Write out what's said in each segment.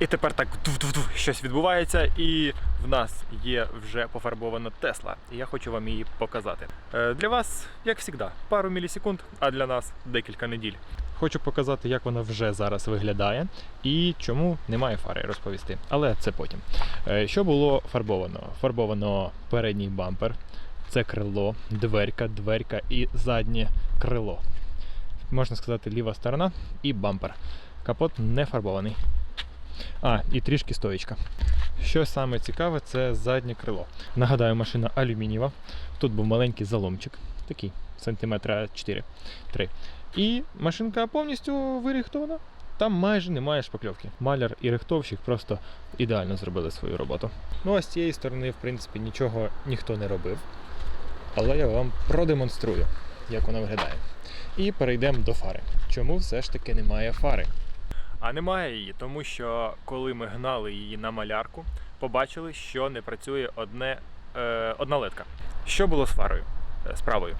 І тепер так туф-туф-туф, щось відбувається, і в нас є вже пофарбована Тесла. І я хочу вам її показати. Е, Для вас, як завжди, пару мілісекунд, а для нас декілька неділь. Хочу показати, як вона вже зараз виглядає і чому немає фари розповісти. Але це потім. Е, Що було фарбовано? Фарбовано передній бампер, це крило, дверка, дверка і заднє крило. Можна сказати, ліва сторона і бампер. Капот не фарбований. А, і трішки стоїчка. Що саме цікаве, це заднє крило. Нагадаю, машина алюмінієва. Тут був маленький заломчик, такий сантиметра 4 3 І машинка повністю вирихтована. Там майже немає шпакльовки. Маляр і рихтовщик просто ідеально зробили свою роботу. Ну а з цієї сторони, в принципі, нічого ніхто не робив. Але я вам продемонструю, як вона виглядає. І перейдемо до фари. Чому все ж таки немає фари? А немає її, тому що коли ми гнали її на малярку, побачили, що не працює одне, е, одна ледка. Що було з фарою? справою?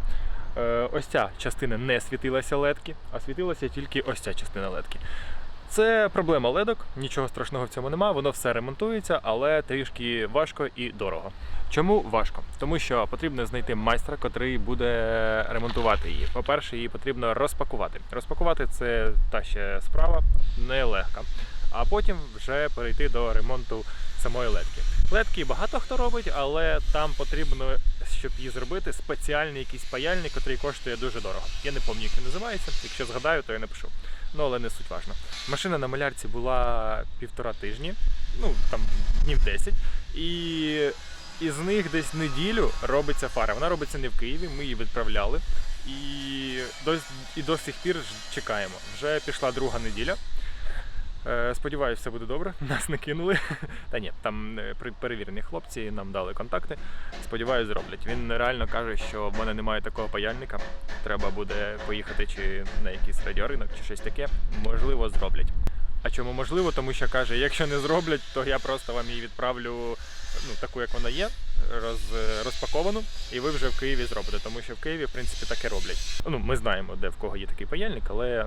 Е, ось ця частина не світилася ледки, а світилася тільки ось ця частина ледки. Це проблема ледок, нічого страшного в цьому нема, воно все ремонтується, але трішки важко і дорого. Чому важко? Тому що потрібно знайти майстра, котрий буде ремонтувати її. По-перше, її потрібно розпакувати. Розпакувати це та ще справа нелегка. А потім вже перейти до ремонту самої ледки. Ледки багато хто робить, але там потрібно, щоб її зробити, спеціальний якийсь паяльник, який коштує дуже дорого. Я не пам'ятаю, як він називається. Якщо згадаю, то я напишу. Ну, але не суть важно. Машина на малярці була півтора тижні, ну там днів 10. І із них десь неділю робиться фара. Вона робиться не в Києві, ми її відправляли. І до, і до сих пір чекаємо. Вже пішла друга неділя. Е, Сподіваюсь, все буде добре. Нас не кинули. Та ні, там е, перевірені хлопці нам дали контакти. Сподіваюсь, зроблять. Він реально каже, що в мене немає такого паяльника. Треба буде поїхати чи на якийсь радіоринок, чи щось таке. Можливо, зроблять. А чому можливо? Тому що каже, якщо не зроблять, то я просто вам її відправлю ну, таку, як вона є, роз, розпаковану, і ви вже в Києві зробите. Тому що в Києві, в принципі, таке роблять. Ну, ми знаємо, де в кого є такий паяльник, але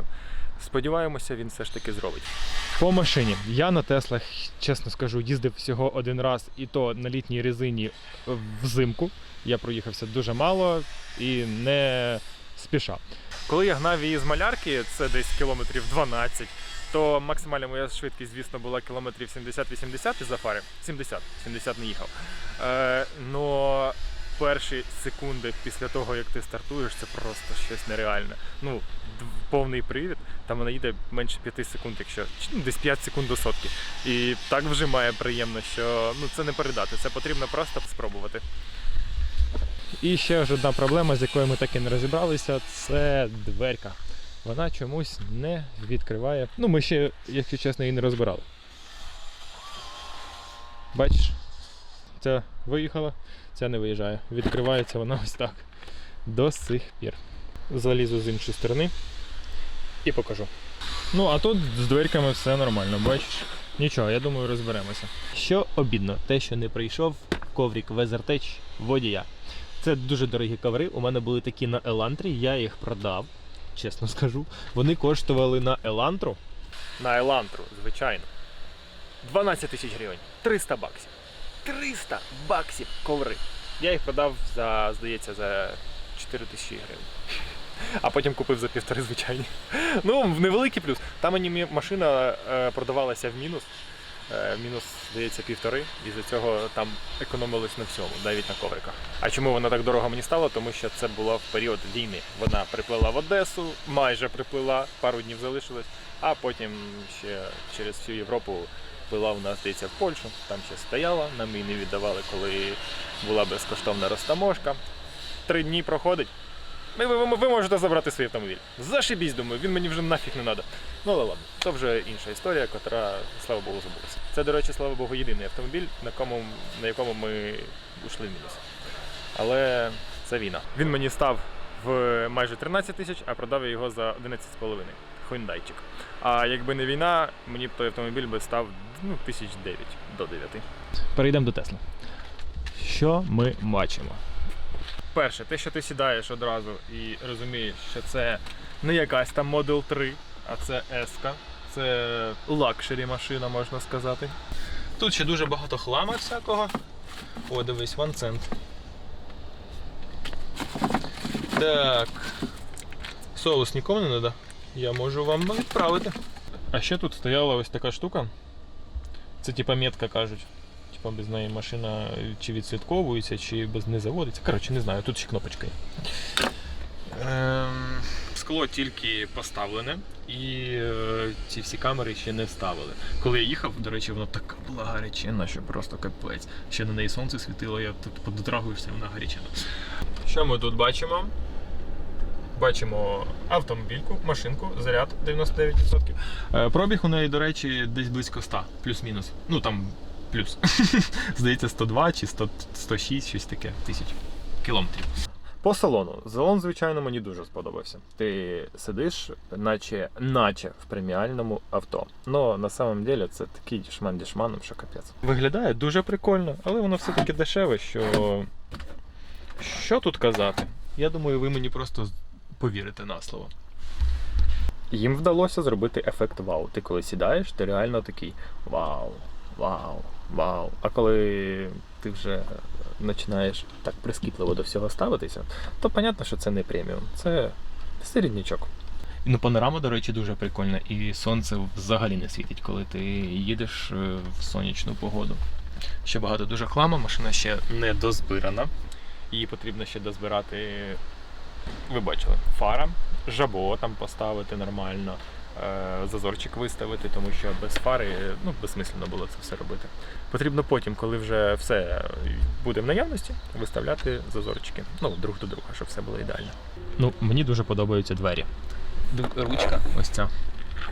сподіваємося, він все ж таки зробить. По машині. Я на Теслах, чесно скажу, їздив всього один раз, і то на літній резині взимку. Я проїхався дуже мало і не спіша. Коли я гнав її з малярки, це десь кілометрів 12, то максимальна моя швидкість, звісно, була кілометрів 70-80 із-за фари. 70, 70 не їхав. Е, но перші секунди після того, як ти стартуєш, це просто щось нереальне. Ну, повний привід, там вона їде менше 5 секунд, якщо ну, десь 5 секунд до сотки. І так вжимає приємно, що ну, це не передати, це потрібно просто спробувати. І ще ж одна проблема, з якою ми так і не розібралися, це дверка. Вона чомусь не відкриває. Ну, ми ще, якщо чесно, її не розбирали. Бачиш, ця виїхала, ця не виїжджає. Відкривається вона ось так. До сих пір. Залізу з іншої сторони і покажу. Ну, а тут з дверками все нормально, бачиш? Нічого, я думаю, розберемося. Що обідно, те, що не прийшов коврик Weathertech водія. Це дуже дорогі коври. У мене були такі на Елантрі, я їх продав, чесно скажу. Вони коштували на Елантру. На Елантру, звичайно. 12 тисяч гривень. 300 баксів. 300 баксів коври. Я їх продав за, здається, за 4 тисячі гривень. А потім купив за півтори звичайні. Ну, невеликий плюс. Там мені машина е, продавалася в мінус. Е, мінус, здається, півтори. І за цього там економилось на всьому, навіть на ковриках. А чому вона так дорого мені стала? Тому що це було в період війни. Вона приплила в Одесу, майже приплила, пару днів залишилось, а потім ще через всю Європу плила нас, здається, в Польщу. Там ще стояла, нам її не віддавали, коли була безкоштовна розтаможка. Три дні проходить. Ви, ви, ви можете забрати свій автомобіль. Зашибісь, думаю, він мені вже нафіг не треба. Ну але ладно, це вже інша історія, котра, слава Богу, забулася. Це, до речі, слава Богу, єдиний автомобіль, на, кому, на якому ми ушли в мінус. Але це війна. Він мені став в майже 13 тисяч, а продав я його за 11,5. Хундайчик. А якби не війна, мені б той автомобіль би став ну, тисяч 9 до 9. Перейдемо до Тесли. Що ми бачимо? Перше, те, що ти сідаєш одразу і розумієш, що це не якась там Model 3, а це S, це лакшері машина, можна сказати. Тут ще дуже багато хлама всякого. О, дивись, One Cent. Так. Соус нікому не треба. Я можу вам відправити. А ще тут стояла ось така штука. Це типа метка кажуть. Типа без неї машина чи відслідковується, чи без не заводиться. Коротше, не знаю, тут ще кнопочка. Ем, скло тільки поставлене, і е, ці всі камери ще не ставили. Коли я їхав, до речі, воно така була гарячина, що просто капець. Ще на неї сонце світило, я тут подотрагуєшся, вона гарячина. Що ми тут бачимо? Бачимо автомобільку, машинку, заряд 99%. Е, Пробіг у неї, до речі, десь близько 100, плюс-мінус. Ну там плюс. Здається, 102 чи 100, 106, щось таке тисяч кілометрів. По салону. Салон, звичайно, мені дуже сподобався. Ти сидиш, наче, наче в преміальному авто. Но на самом деле це такий шман дішманом, що капець. Виглядає дуже прикольно, але воно все-таки дешеве, що. Що тут казати? Я думаю, ви мені просто повірите на слово. Їм вдалося зробити ефект вау. Ти коли сідаєш, ти реально такий вау, вау, вау. А коли ти вже починаєш так прискіпливо до всього ставитися, то понятно, що це не преміум, це середнячок. Ну, панорама, до речі, дуже прикольна, і сонце взагалі не світить, коли ти їдеш е, в сонячну погоду. Ще багато дуже хламу, машина ще не дозбирана. Її потрібно ще дозбирати, ви бачили, фара, жабо там поставити нормально, зазорчик виставити, тому що без фари е, ну, безсмислено було це все робити. Потрібно потім, коли вже все буде в наявності, виставляти зазорчики. Ну, друг до друга, щоб все було ідеально. Ну, мені дуже подобаються двері. Ручка ось ця.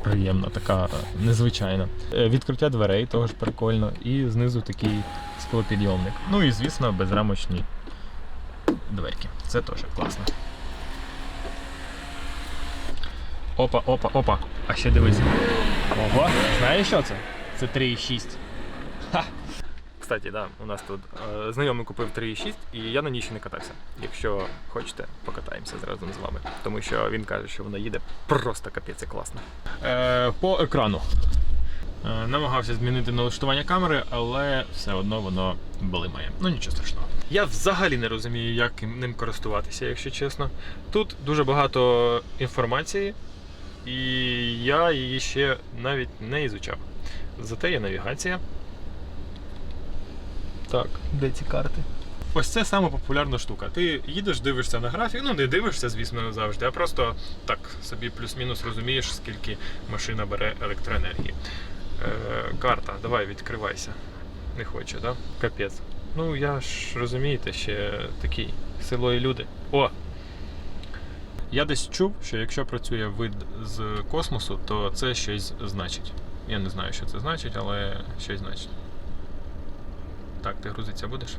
Приємна, така незвичайна. Е, Відкриття дверей теж прикольно. І знизу такий склопідйомник. Ну і, звісно, безрамочні дверки. Це теж класно. Опа, опа, опа. А ще дивись. Ого, знаєш що це? Це 3,6. Ха! Кстати, да, у нас тут е, знайомий купив 3,6 і я на ній ще не катався. Якщо хочете, покатаємося разом з вами. Тому що він каже, що вона їде просто капець класно. Е, по екрану. Е, намагався змінити налаштування камери, але все одно воно блимає. Ну нічого страшного. Я взагалі не розумію, як ним користуватися, якщо чесно. Тут дуже багато інформації, і я її ще навіть не ізучав. Зате є навігація. Так, де ці карти? Ось це сама популярна штука. Ти їдеш, дивишся на графік, ну не дивишся, звісно, завжди, а просто так собі плюс-мінус розумієш, скільки машина бере електроенергії. Е, карта, давай відкривайся. Не хоче, так? Да? Капець. Ну я ж розумієте, ще такий село і люди. О! Я десь чув, що якщо працює вид з космосу, то це щось значить. Я не знаю, що це значить, але щось значить. Так, ти грузиться будеш?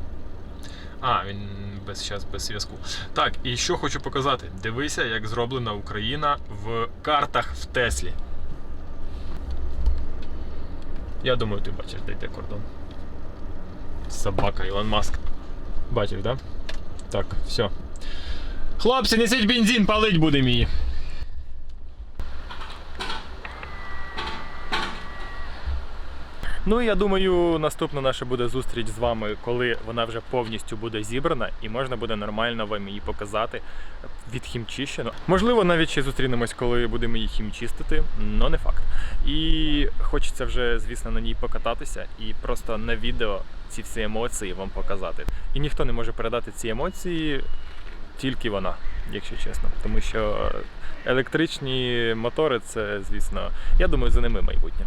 А, він без час без зв'язку. Так, і що хочу показати. Дивися, як зроблена Україна в картах в Теслі. Я думаю, ти бачиш, де йде кордон. Собака Ілон Маск. Бачиш, да? Так, все. Хлопці, несіть бензин, палить буде мій. Ну я думаю, наступна наша буде зустріч з вами, коли вона вже повністю буде зібрана і можна буде нормально вам її показати відхімчищено. Можливо, навіть ще зустрінемось, коли будемо її хімчистити, але не факт. І хочеться вже, звісно, на ній покататися і просто на відео ці всі емоції вам показати. І ніхто не може передати ці емоції, тільки вона, якщо чесно. Тому що електричні мотори це, звісно, я думаю, за ними майбутнє.